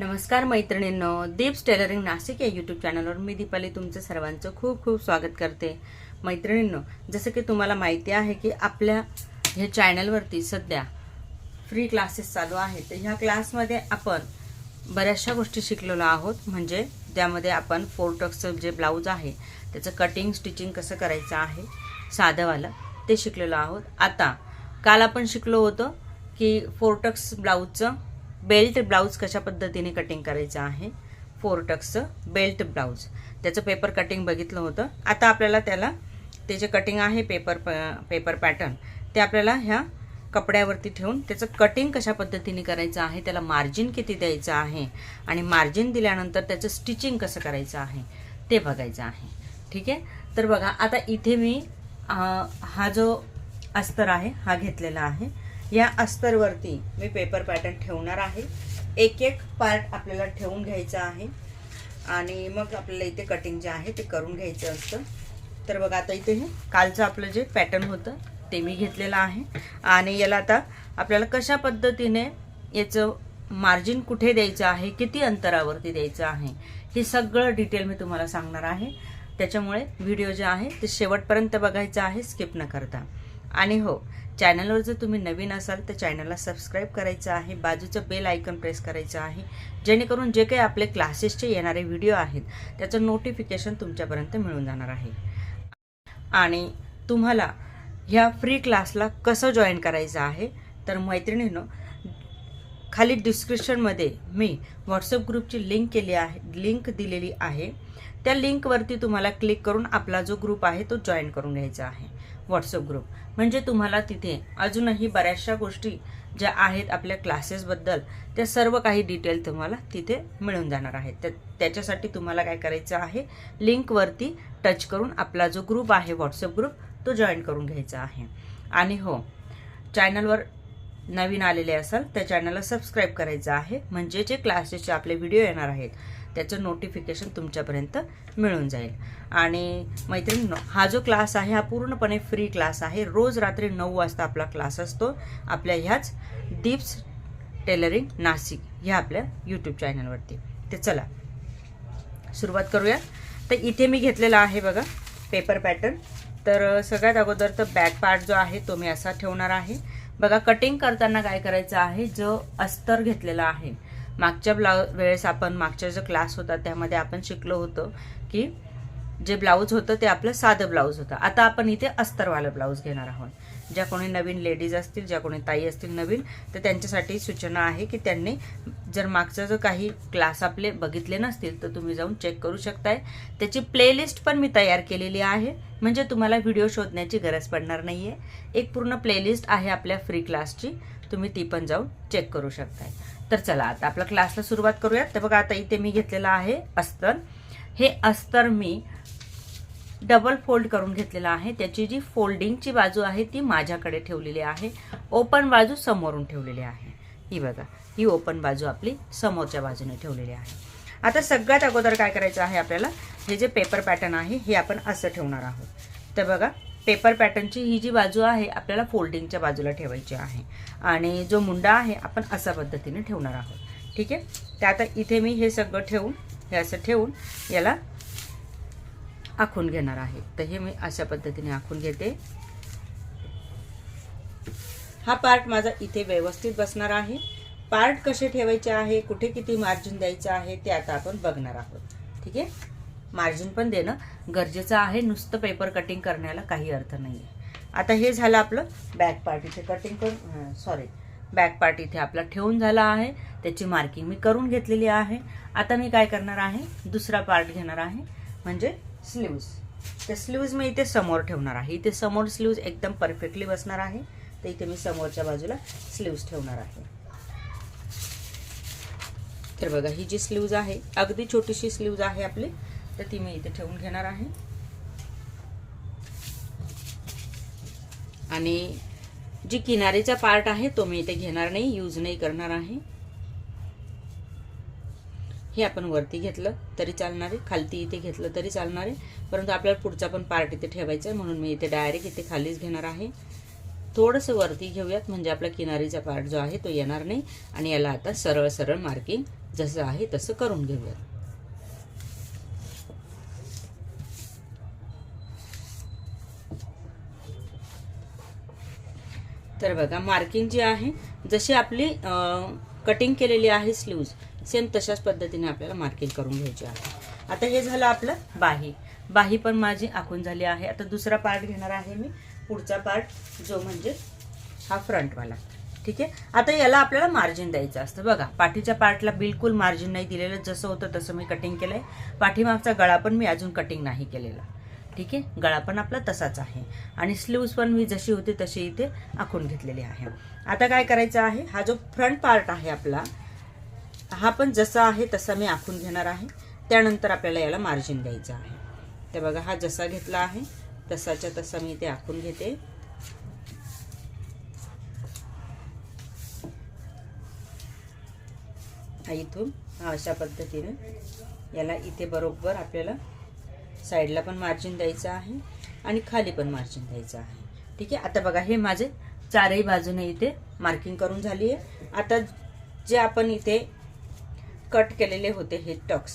नमस्कार मैत्रिणींनो दीप्स टेलरिंग नाशिक या यूट्यूब चॅनलवर मी दीपाली तुमचं सर्वांचं खूप खूप स्वागत करते. मैत्रिणींनो जसं की तुम्हाला माहिती आहे की आपल्या ह्या चॅनलवरती सध्या फ्री क्लासेस चालू आहेत. तर ह्या क्लासमध्ये आपण बऱ्याचशा गोष्टी शिकलेलो आहोत. म्हणजे त्यामध्ये आपण फोरटक्सचं जे ब्लाऊज आहे त्याचं कटिंग स्टिचिंग कसं करायचं आहे साधंवालं ते शिकलेलो आहोत. आता काल आपण शिकलो होतं की फोरटक्स ब्लाऊजचं बेल्ट ब्लाऊज कशा पद्धतीने कटिंग करायचं आहे? फोरटक्सचं बेल्ट ब्लाऊज. त्याचं पेपर कटिंग बघितलं होतं. आता आपल्याला त्याला ते जे कटिंग आहे पेपर पेपर पॅटर्न ते आपल्याला ह्या कपड्यावरती ठेवून त्याचं कटिंग कशा पद्धतीने करायचं आहे त्याला मार्जिन किती द्यायचं आहे आणि मार्जिन दिल्यानंतर त्याचं स्टिचिंग कसं करायचं आहे ते बघायचं आहे. ठीक आहे? तर बघा आता इथे मी हा जो अस्तर आहे हा घेतलेला आहे. या अस्तरवरती मी पेपर पॅटर्न ठेवणार आहे. एक एक पार्ट आपल्याला ठेवून घ्यायचा आहे. आणि मग आपल्याला इथे कटिंग जे आहे ते करून घ्यायचं असतं. तर बघा आता इथे हे कालचं आपलं जे पॅटर्न होतं ते मी घेतलेलं आहे. आणि याला आता आपल्याला कशा पद्धतीने याचं मार्जिन कुठे द्यायचं आहे किती अंतरावरती द्यायचं आहे हे सगळं डिटेल मी तुम्हाला सांगणार आहे. त्याच्यामुळे व्हिडिओ जे आहे ते शेवटपर्यंत बघायचं आहे स्किप न करता. आणि हो चॅनलवर जर तुम्ही नवीन असाल तर चॅनलला सबस्क्राईब करायचं आहे बाजूचं बेल आयकन प्रेस करायचं आहे जेणेकरून जे काही आपले क्लासेसचे येणारे व्हिडिओ आहेत त्याचं नोटिफिकेशन तुमच्यापर्यंत मिळून जाणार आहे. आणि तुम्हाला ह्या फ्री क्लासला कसं जॉईन करायचं आहे तर मैत्रिणीनं खाली डिस्क्रिप्शनमध्ये मी व्हॉट्सअप ग्रुपची लिंक केली आहे लिंक दिलेली आहे. त्या लिंकवरती तुम्हाला क्लिक करून आपला जो ग्रुप आहे तो जॉईन करून घ्यायचा आहे. WhatsApp group. म्हणजे तुम्हाला तिथे अजूनही बऱ्याचशा गोष्टी ज्या आहेत आपल्या क्लासेसबद्दल त्या सर्व काही डिटेल तुम्हाला तिथे मिळून जाणार आहेत. तर त्याच्यासाठी तुम्हाला काय करायचं आहे? लिंकवरती टच करून आपला जो ग्रुप आहे व्हॉट्सअप ग्रुप तो जॉईन करून घ्यायचा आहे. आणि हो चॅनलवर नवीन आलेले असाल त्या चॅनलला सबस्क्राईब करायचं आहे. म्हणजे जे क्लासेसचे आपले व्हिडिओ येणार आहेत त्याचं नोटिफिकेशन तुमच्यापर्यंत मिळून जाईल. आणि मैत्रिणींनो हा जो क्लास आहे हा पूर्णपणे फ्री क्लास आहे. रोज रात्री नऊ वाजता आपला क्लास असतो. आपल्या ह्याच दीप्स टेलरिंग नाशिक ह्या आपल्या यूट्यूब चॅनलवरती ते चला सुरुवात करूया. तर इथे मी घेतलेला आहे बघा पेपर पॅटर्न तर सगळ्यात अगोदर तर बॅक पार्ट जो आहे तो मी असा ठेवणार आहे. बघा कटिंग करताना काय करायचं आहे? जो अस्तर घेतलेला आहे. मागच्या ब्लाउ वेळेस आपण मागच्या जो क्लास होता त्यामध्ये आपण शिकलो होतो की जे ब्लाऊज होतं ते आपलं साधं ब्लाऊज होतं. आता आपण इथे अस्तरवालं ब्लाऊज घेणार आहोत. ज्या कोणी नवीन लेडीज असतील ज्या कोणी ताई असतील नवीन तर त्यांच्यासाठी सूचना आहे की त्यांनी जर मागचा जो काही क्लास आपले बघितले नसतील तर तुम्ही जाऊन चेक करू शकताय. त्याची प्लेलिस्ट पण मी तयार केलेली आहे. म्हणजे तुम्हाला व्हिडिओ शोधण्याची गरज पडणार नाही आहे एक पूर्ण प्लेलिस्ट आहे आपल्या फ्री क्लासची तुम्ही ती पण जाऊन चेक करू शकताय. तर चला आता आपल्या क्लासला सुरुवात करूयात. तर बघा आता इथे मी घेतलेलं आहे अस्तर. हे अस्तर मी डबल फोल्ड करून घेतलेलं आहे. त्याची जी फोल्डिंगची बाजू आहे ती माझ्याकडे ठेवलेली आहे. ओपन बाजू समोरून ठेवलेली आहे. ही बघा ही ओपन बाजू आपली समोरच्या बाजूने ठेवलेली आहे. आता सगळ्यात अगोदर काय करायचं आहे आपल्याला? हे जे पेपर पॅटर्न आहे हे आपण असं ठेवणार आहोत. तर बघा पेपर पॅटर्नची ही जी बाजू आहे आपल्याला फोल्डिंगच्या बाजूला ठेवायची आहे. आणि जो मुंडा आहे आपण अशा पद्धतीने ठेवणार आहोत. ठीक आहे? तर आता इथे मी हे सगळं ठेवून हे असं ठेवून याला आखून घेणार आहे. तर हे मी अशा पद्धतीने आखून घेते. हा पार्ट माझा इथे व्यवस्थित बसणार आहे. पार्ट कसे ठेवायचे आहे कुठे किती मार्जिन द्यायचं आहे ते आता आपण बघणार आहोत. ठीक आहे? मार्जिन पण देणं गरजेचं आहे. नुसतं पेपर कटिंग करण्याला काही अर्थ नाही आहे आता हे झालं आपलं बॅक पार्ट इथे कटिंग करून सॉरी बॅक पार्ट इथे आपला ठेवून झाला आहे. त्याची मार्किंग मी करून घेतलेली आहे. आता मी काय करणार आहे? दुसरा पार्ट घेणार आहे. म्हणजे स्लीव्ज त्या स्लीव्ज मी इथे समोर ठेवणार आहे. इथे समोर स्लीव्ज एकदम परफेक्टली बसणार आहे. तर इथे मी समोरच्या बाजूला स्लीव्ज ठेवणार आहे. तर बघा ही जी स्लीव्ज आहे अगदी छोटीशी स्लीव्ज आहे आपली तर ती मी इथे ठेवून घेणार आहे. आणि जी किनारीचा पार्ट आहे तो मी इथे घेणार नाही यूज नाही करणार आहे. हे आपण वरती घेतलं तरी चालणार. आहे खालती इथे घेतलं तरी चालणार. आहे परंतु आपल्याला पुढचा पण पार्ट इथे ठेवायचा आहे म्हणून मी इथे डायरेक्ट इथे खालीच घेणार आहे. थोडंसं वरती घेऊयात म्हणजे आपला किनारीचा पार्ट जो आहे तो येणार नाही. आणि याला आता सरळ सरळ मार्किंग जसं आहे तसं करून घेऊयात. तर बघा मार्किंग जी आहे जशी आपली कटिंग केलेली आहे स्लीव्ज सेम तशाच पद्धतीने आपल्याला मार्किंग करून घ्यायची आहे. आता हे झालं आपलं बाही. बाही पण माझी आखून झाली आहे. आता दुसरा पार्ट घेणार आहे मी. पुढचा पार्ट जो म्हणजे हा फ्रंटवाला ठीक आहे? आता याला आपल्याला मार्जिन द्यायचं असतं. बघा पाठीच्या पार्टला बिलकुल मार्जिन नाही दिलेलं. जसं होतं तसं मी कटिंग केलं आहे पाठीमागचा गळा पण मी अजून कटिंग नाही केलेला. ठीक आहे? गळा पण आपला तसाच आहे. आणि स्लीव्स पण मी जशी होती तशी इथे आखून घेतलेली आहे. आता काय करायचं आहे? हा जो फ्रंट पार्ट आहे आपला हा पण जसा आहे तसा मी आखून घेणार आहे. त्यानंतर आपल्याला याला मार्जिन द्यायचं आहे. ते बघा हा जसा घेतला आहे तसाच्या तसा मी ते आखून घेते. इथून हा अशा पद्धतीने याला इथे बरोबर आपल्याला साईडला पण मार्जिन द्यायचं आहे आणि खाली पण मार्जिन द्यायचं आहे. ठीक आहे? आता बघा हे माझे चारही बाजूने इथे मार्किंग करून झाली आहे. आता जे आपण इथे कट केलेले होते हे टक्स.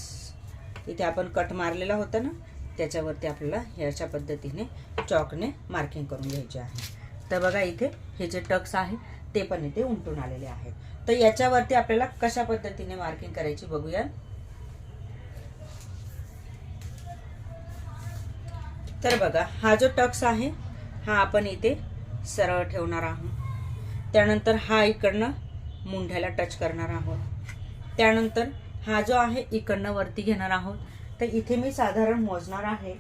इथे आपण कट मारलेला होता ना त्याच्यावरती आपल्याला हे अशा पद्धतीने चॉकने मार्किंग करून घ्यायचे आहे. तर बघा इथे हे जे टक्स आहे ते पण इथे उमटून आलेले आहेत तर याच्यावरती आपल्याला कशा पद्धतीने मार्किंग करायची बघूया. तर बघा हा जो टक्स आहे हा आपण इथे सरळ ठेवणार आहोत. त्यानंतर हा इकडनं मुंढ्याला टच करणार आहोत. त्यानंतर हा जो आहे इकडनं वरती घेणार आहोत. तर इथे मी साधारण मोजणार आहे.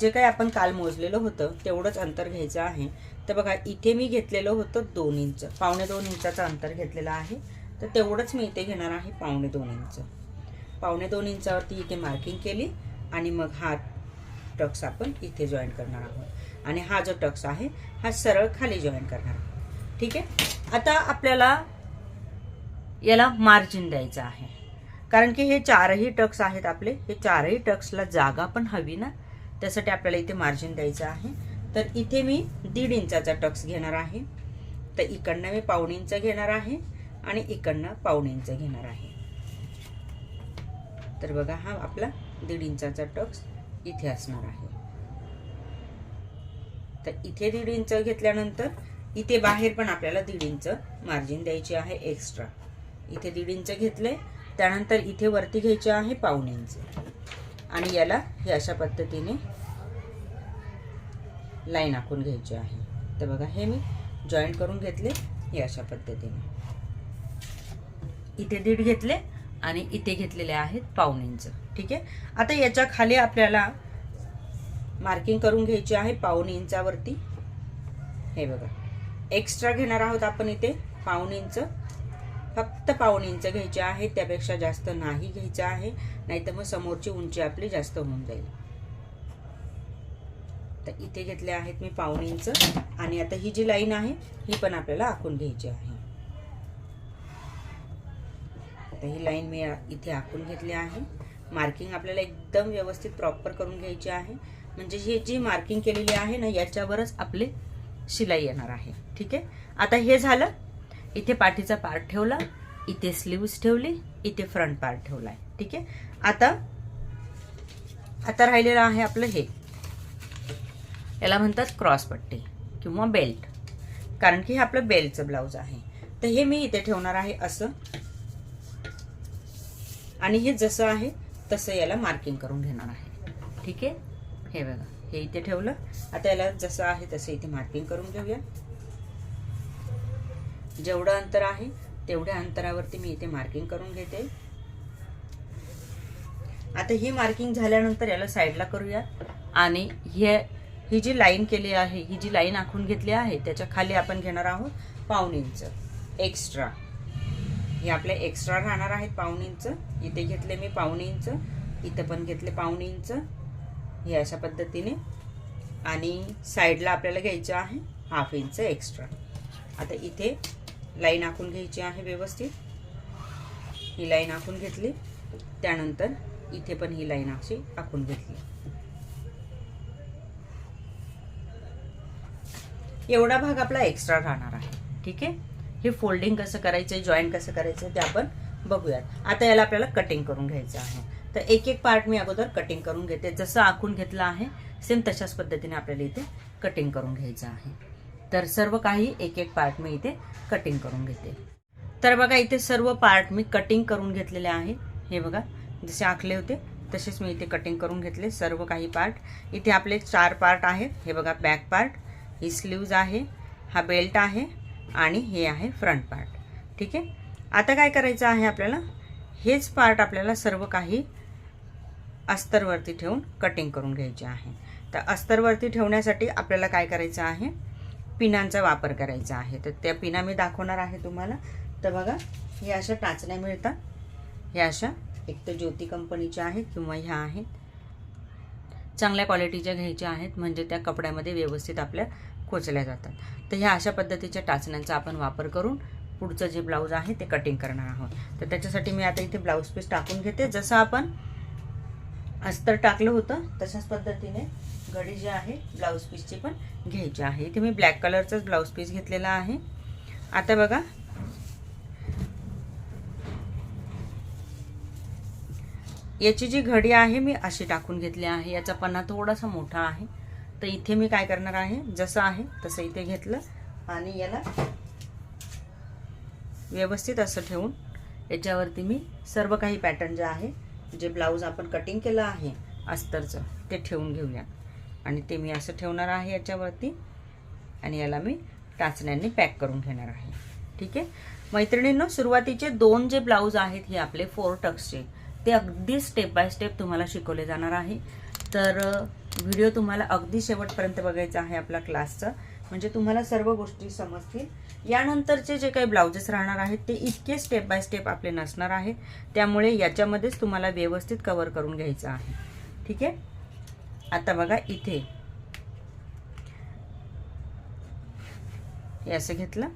जे काही आपण काल मोजलेलं होतं तेवढंच अंतर घ्यायचं आहे. तर बघा इथे मी घेतलेलं होतं दोन इंच. पावणे दोन इंचाचं अंतर घेतलेलं आहे. तर तेवढंच मी इथे घेणार आहे पावणे दोन इंच. पावणे दोन इंचावरती इथे मार्किंग केली आणि मग हा टक्स आपण इथे जॉईन करणार आहोत. आणि हा जो टक्स आहे हा सरळ खाली जॉईन करणार आहोत. ठीक आहे? आता आपल्याला याला मार्जिन द्यायचं आहे. कारण की हे चारही टक्स आहेत आपले हे चारही टक्सला जागा पण हवी ना त्यासाठी आपल्याला इथे मार्जिन द्यायचं आहे. तर इथे मी दीड इंचाचा टक्स घेणार आहे. तर इकडनं मी पाऊण इंच घेणार आहे आणि इकडनं पाऊण इंच घेणार आहे. तर बघा हा आपला दीड इंचाचा टक्स इथे असणार आहे. तर इथे दीड इंच घेतल्यानंतर इथे बाहेर पण आपल्याला दीड इंच मार्जिन द्यायची आहे एक्स्ट्रा इथे दीड इंच घेतले त्यानंतर इथे वरती घ्यायचे आहे पाऊण इंच आणि याला हे अशा पद्धतीने लाईन आखून घ्यायची आहे. तर बघा हे मी जॉईंट करून घेतले हे अशा पद्धतीने. इथे दीड घेतले आणि इथे घेतलेले आहेत पाऊण इंच ठीक आहे? आता याच्या खाली आपल्याला मार्किंग करून घ्यायची आहे पाऊण इंचावरती हे बघा. एक्स्ट्रा घेणार आहोत आपण इथे पाऊण इंच फक्त पाऊण इंच घ्यायचे आहे त्यापेक्षा जास्त नाही घ्यायचं आहे. नाहीतर मग समोरची उंची आपली जास्त होऊन जाईल. तर इथे घेतले आहेत मी पाऊण इंच. आणि आता ही जी लाईन आहे ही पण आपल्याला आखून घ्यायची आहे. आता ही लाईन मी इथे आखून घेतली आहे. मार्किंग आपल्याला एकदम व्यवस्थित प्रॉपर करून घ्यायची आहे. म्हणजे ही जी मार्किंग केलेली आहे ना याच्यावरच आपली शिलाई येणार आहे. ठीक आहे? आता हे झालं. इथे पाठीचा पार्ट ठेवला इथे स्लीव्स ठेवली इथे फ्रंट पार्ट ठेवला आहे ठीक आहे? आता आता राहिलेलं आहे आपलं हे. याला म्हणतात क्रॉस पट्टी किंवा बेल्ट कारण की हे आपलं बेल्टचं ब्लाऊज आहे. तर हे मी इथे ठेवणार आहे असं. आणि हे जसं आहे तसं याला मार्किंग करून घेणार आहे. ठीक आहे? हे बघा हे इथे ठेवलं. आता याला जसं आहे तसं इथे मार्किंग करून घेऊया. जेवढं अंतर आहे तेवढ्या अंतरावरती मी इथे मार्किंग करून घेते. आता ही मार्किंग झाल्यानंतर याला साईडला करूया. आणि हे ही जी लाईन केली आहे ही जी लाईन आखून घेतली आहे त्याच्याखाली आपण घेणार आहोत पाऊण इंच. एक्स्ट्रा हे आपले एक्स्ट्रा राहणार आहेत पाऊण इंच. इथे घेतले मी पाऊण इंच. इथं पण घेतले पाऊण इंच. हे अशा पद्धतीने. आणि साईडला आपल्याला घ्यायचं आहे हाफ इंच एक्स्ट्रा आता इथे लाईन आखून घ्यायची आहे व्यवस्थित. ही लाईन आखून घेतली. त्यानंतर इथे पण ही लाईन अशी आखून घेतली. एवढा भाग आपला एक्स्ट्रा राहणार आहे. ठीक आहे? हे फोल्डिंग कसं करायचं जॉईन कसं करायचं ते आपण बघूयात. आता याला आपल्याला कटिंग करून घ्यायचं आहे. तर एक एक पार्ट मी अगोदर कटिंग करून घेते. जसं आखून घेतलं आहे सेम तशाच पद्धतीने आपल्याला इथे कटिंग करून घ्यायचं आहे. तर सर्व काही एक एक पार्ट मी इथे कटिंग करून घेते. तर बघा इथे सर्व पार्ट मी कटिंग करून घेतलेले आहे. हे बघा जसे आखले होते तसेच मी इथे कटिंग करून घेतले सर्व काही पार्ट इथे आपले चार पार्ट आहेत. हे बघा बॅक पार्ट ही स्लीव्ज आहे हा बेल्ट आहे आणि हे आहे फ्रंट पार्ट ठीक आहे? आता काय करायचं आहे आपल्याला? हेच पार्ट आपल्याला सर्व काही अस्तरवरती ठेवून कटिंग करून घ्यायचे आहे. तर अस्तरवरती ठेवण्यासाठी आपल्याला काय करायचं आहे? पिनांचा वापर करायचा आहे. तर त्या पिना मी दाखवणार आहे तुम्हाला. तर बघा हे अशा टाचण्या मिळतात. ह्या अशा एक तर ज्योती कंपनीच्या आहेत किंवा ह्या आहेत. चांगल्या क्वालिटीच्या घ्यायच्या आहेत म्हणजे त्या कपड्यामध्ये व्यवस्थित आपल्या खोचल्या जातात. तर ह्या अशा पद्धतीच्या टाचण्यांचा आपण वापर करून पुढचं जे ब्लाऊज आहे ते कटिंग करणार आहोत. तर त्याच्यासाठी मी आता इथे ब्लाऊज पीस टाकून घेते. जसं आपण अस्तर टाकलं होतं तशाच पद्धतीने घडी जी आहे ब्लाऊज पीसची पण घ्यायची आहे. इथे मी ब्लॅक कलरचाच ब्लाऊज पीस घेतलेला आहे. आता बघा. याची जी घडी आहे मी अशी टाकून घेतली आहे. याचा पन्ना थोडासा मोठा आहे. तर इथे मी काय करणार आहे जसं आहे तसं इथे घेतलं. आणि याला व्यवस्थित असं ठेवून याच्यावरती मी सर्व काही पॅटर्न जे आहे जे ब्लाऊज आपण कटिंग केलं आहे अस्तरचं ते ठेवून घेऊया. आणि ते मी असं ठेवणार आहे याच्यावरती. आणि याला मी टाचण्यांनी पॅक करून घेणार आहे. ठीक आहे? मैत्रिणींनो सुरुवातीचे दोन जे ब्लाऊज आहेत हे आपले फोर टक्सचे. ते अगदी स्टेप बाय स्टेप तुम्हाला शिकवले जाणार आहे. तर व्हिडिओ तुम्हाला अगदी शेवटपर्यंत बघायचा आहे आपला क्लासचा. म्हणजे तुम्हाला सर्व गोष्टी समजतील. यानंतरचे जे काही ब्लाउजेस राहणार आहेत ते इतके स्टेप बाय स्टेप आपले नसणार आहेत. त्यामुळे याच्यामध्येच तुम्हाला व्यवस्थित कवर करून घ्यायचं आहे. ठीक आहे? आता बघा इथे. हे असं घेतलं.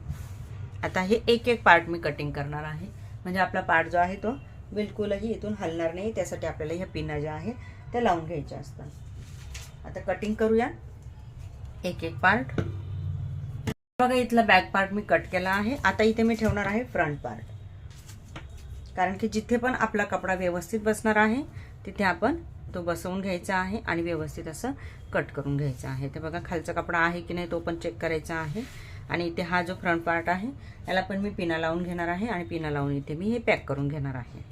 आता हे एक एक पार्ट मी कटिंग करणार आहे. म्हणजे आपला पार्ट जो आहे तो बिलकुलही इथून हलणार नाही. त्यासाठी आपल्याला ह्या पिना ज्या आहे त्या लावून घ्यायच्या असतात. आता कटिंग करूया. एक एक पार्ट बघा इथला बॅक पार्ट मी कट केला आहे. आता इथे मी ठेवणार आहे फ्रंट पार्ट कारण की जिथे पण आपला कपडा व्यवस्थित बसणार आहे तिथे आपण तो बसवून घ्यायचा आहे आणि व्यवस्थित असं कट करून घ्यायचं आहे. ते बघा खालचा कपडा आहे की नाही तो पण चेक करायचा आहे. आणि इथे हा जो फ्रंट पार्ट आहे याला पण मी पिना लावून घेणार आहे आणि पिना लावून इथे मी हे पॅक करून घेणार आहे.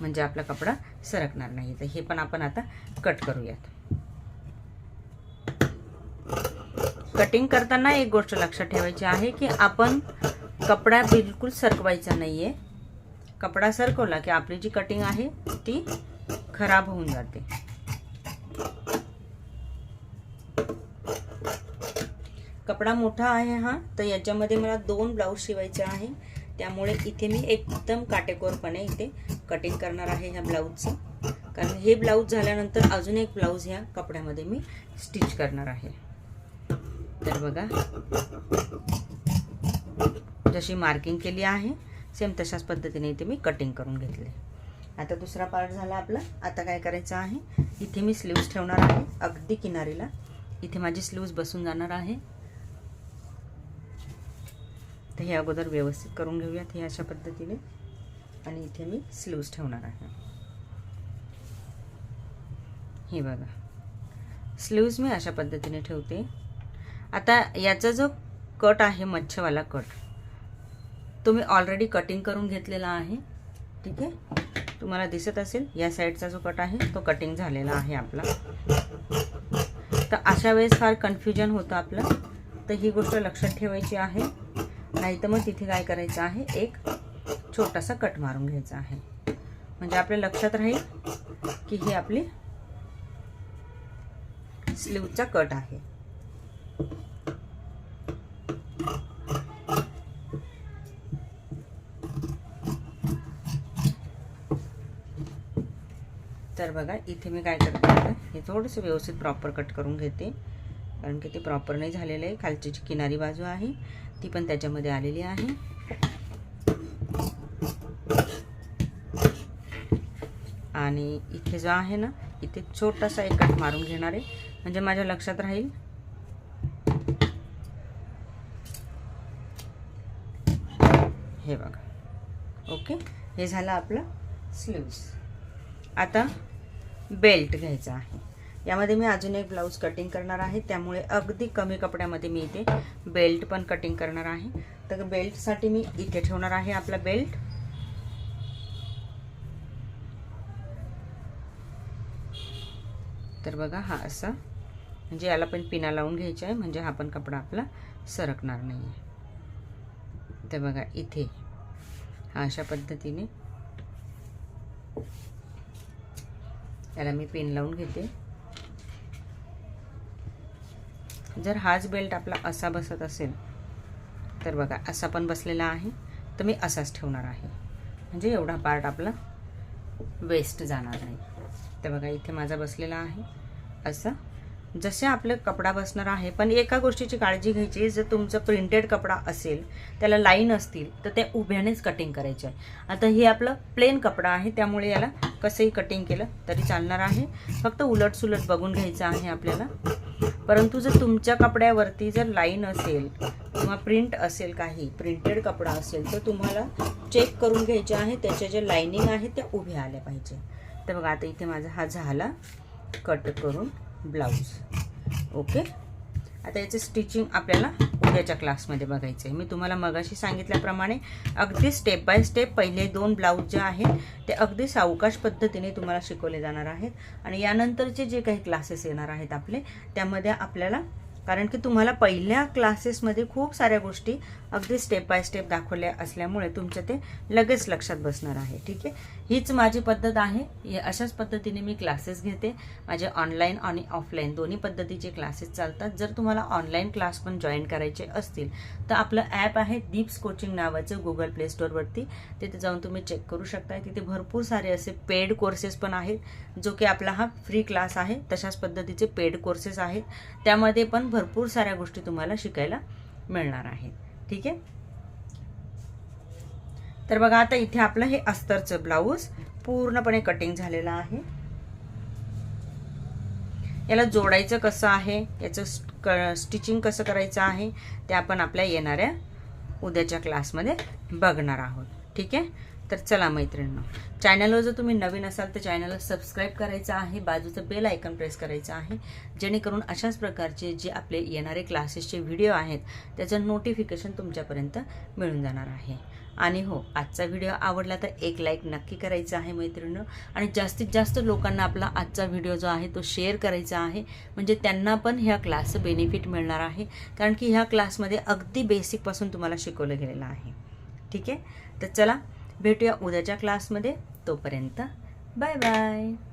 म्हणजे आपला कपडा सरकणार नाही. तर हे पण आपण आता कट करूयात. कटिंग करताना एक गोष्ट लक्षात ठेवायची आहे की आपण कपडा बिलकुल सरकवायचा नाही आहे कपडा सरकवला की आपली जी कटिंग आहे ती खराब होऊन जाते. कपडा मोठा आहे हा तर याच्यामध्ये मला दोन ब्लाऊज शिवायचे आहे. त्यामुळे इथे मी एकदम काटेकोरपणे इथे कटिंग करणार आहे ह्या ब्लाऊजचं कारण हे ब्लाऊज झाल्यानंतर अजून एक ब्लाऊज ह्या कपड्यामध्ये मी स्टिच करणार आहे. तर बघा. जशी मार्किंग केली आहे सेम तशाच पद्धतीने इथे मी कटिंग करून घेतले. आता दुसरा पार्ट झाला आपला. आता काय करायचं आहे? इथे मी स्लीव्स ठेवणार आहे अगदी किनारीला. इथे माझी स्लीव्स बसून जाणार आहे. तर हे अगोदर व्यवस्थित करून घेऊयात हे अशा पद्धतीने. आणि इथे मी स्लीव्स ठेवणार आहे. हे बघा. स्लीव्स मी अशा पद्धतीने ठेवते. आता याचा जो कट आहे मच्छवाला कट तो मी ऑलरेडी कटिंग करून घेतलेला आहे. ठीक आहे? तुम्हाला दिसत असेल या साईडचा जो कट आहे तो कटिंग झालेला आहे आपला. तर अशा वेळेस फार कन्फ्युजन होतं आपलं. तर ही गोष्ट लक्षात ठेवायची आहे. नाही तर मग तिथे काय करायचं आहे? एक छोटासा कट मारून घ्यायचा आहे. म्हणजे आपल्या लक्षात राहील की ही आपली स्लीवचा कट आहे. तर बघा इथे मी काय करते हे थोडंसं व्यवस्थित प्रॉपर कट करून घेते. कारण की ते प्रॉपर नाही झालेलं आहे. खालची जी किनारी बाजू आहे. ती पण त्याच्यामध्ये आलेली आहे. आणि इथे जो आहे ना इथे छोटासा एक कट मारून घेणार आहे. म्हणजे माझ्या लक्षात राहील. हे बघा. ओके? हे झालं आपलं स्लीव्स आता बेल्ट घ्यायचा आहे. यामध्ये मी अजून एक ब्लाऊज कटिंग करणार आहे. त्यामुळे अगदी कमी कपड्यामध्ये मी इथे बेल्ट पण कटिंग करणार आहे. तर बेल्टसाठी मी इथे ठेवणार आहे आपला बेल्ट तर बघा हा असा. म्हणजे याला पण पिना लावून घ्यायचा आहे. म्हणजे हा पण कपडा आपला सरकणार नाही आहे तर बघा इथे. हा अशा पद्धतीने त्याला मी पिन लावून घेते. जर हाच बेल्ट आपला असा बसत असेल तर बघा असा पण बसलेला आहे तर मी असाच ठेवणार आहे. म्हणजे एवढा पार्ट आपला वेस्ट जाणार नाही. तर बघा इथे माझा बसलेला आहे. असा. जसे आपलं कपडा बसणार आहे पण एका गोष्टीची काळजी घ्यायची जर तुमचं प्रिंटेड कपडा असेल त्याला लाईन असतील तर ते उभ्यानेच कटिंग करायचे आहे. आता हे आपलं प्लेन कपडा आहे त्यामुळे याला कसंही कटिंग केलं तरी चालणार आहे. फक्त उलटसुलट बघून घ्यायचं आहे आपल्याला. परंतु जर तुमच्या कपड्यावरती जर लाईन असेल किंवा प्रिंट असेल काही प्रिंटेड कपडा असेल तर तुम्हाला चेक करून घ्यायचे आहे त्याच्या ज्या लाईनिंग आहेत त्या उभ्या आल्या पाहिजे. तर बघा आता इथे माझा हा झाला. कट करून ब्लाऊज. ओके? आता याचं स्टिचिंग आपल्याला उद्याच्या क्लासमध्ये बघायचं आहे. मी तुम्हाला मगाशी सांगितल्याप्रमाणे अगदी स्टेप बाय स्टेप पहिले दोन ब्लाऊज जे आहेत ते अगदी सावकाश पद्धतीने तुम्हाला शिकवले जाणार आहेत. आणि यानंतरचे जे काही क्लासेस येणार आहेत आपले त्यामध्ये आपल्याला कारण की तुम्हाला पहिल्या क्लासेसमध्ये खूप साऱ्या गोष्टी अगदी स्टेप बाय स्टेप दाखवल्या असल्यामुळे तुमच्या ते लगेच लक्षात बसणार आहे. ठीक आहे? हीच माझी पद्धत आहे. हे अशाच पद्धतीने मी क्लासेस घेते. माझे ऑनलाईन आणि ऑफलाईन दोन्ही पद्धतीचे क्लासेस चालतात. जर तुम्हाला ऑनलाईन क्लास पण जॉईन करायचे असतील तर आपलं ॲप आहे दीप्स कोचिंग नावाचं गुगल प्ले स्टोअरवरती तिथे जाऊन तुम्ही चेक करू शकता तिथे भरपूर सारे असे पेड कोर्सेस पण आहेत. जो की आपला हा फ्री क्लास आहे. तशाच पद्धतीचे पेड कोर्सेस आहेत. त्यामध्ये पण भरपूर साऱ्या गोष्टी तुम्हाला शिकायला मिळणार आहेत. ठीक आहे? तर बघा आता इथे आपलं हे अस्तरचं ब्लाऊज पूर्णपणे कटिंग झालेलं आहे. याला जोडायचं कसं आहे? याचं स्टिचिंग कसं करायचं आहे? ते आपण आपल्या येणाऱ्या उद्याच्या क्लासमध्ये बघणार आहोत. ठीक आहे? तर चला मैत्रिणींनो चॅनलवर जर तुम्ही नवीन असाल तर चॅनलला सबस्क्राईब करायचं आहे बाजूचं बेल आयकन प्रेस करायचं आहे जेणेकरून अशाच प्रकारचे जे आपले येणारे क्लासेसचे व्हिडिओ आहेत त्याचं नोटिफिकेशन तुमच्यापर्यंत मिळून जाणार आहे. आणि हो आजचा व्हिडिओ आवडला तर एक लाईक नक्की करायचा आहे मैत्रिणी आणि जास्तीत जास्त लोकांना आपला आजचा व्हिडिओ जो आहे तो शेअर करायचा आहे. म्हणजे त्यांना पण ह्या क्लासचं बेनिफिट मिळणार आहे. कारण की ह्या क्लासमध्ये अगदी बेसिकपासून तुम्हाला शिकवलं गेलेलं आहे. ठीक आहे? तर चला भेटूया उद्याच्या क्लासमध्ये. तोपर्यंत बाय बाय.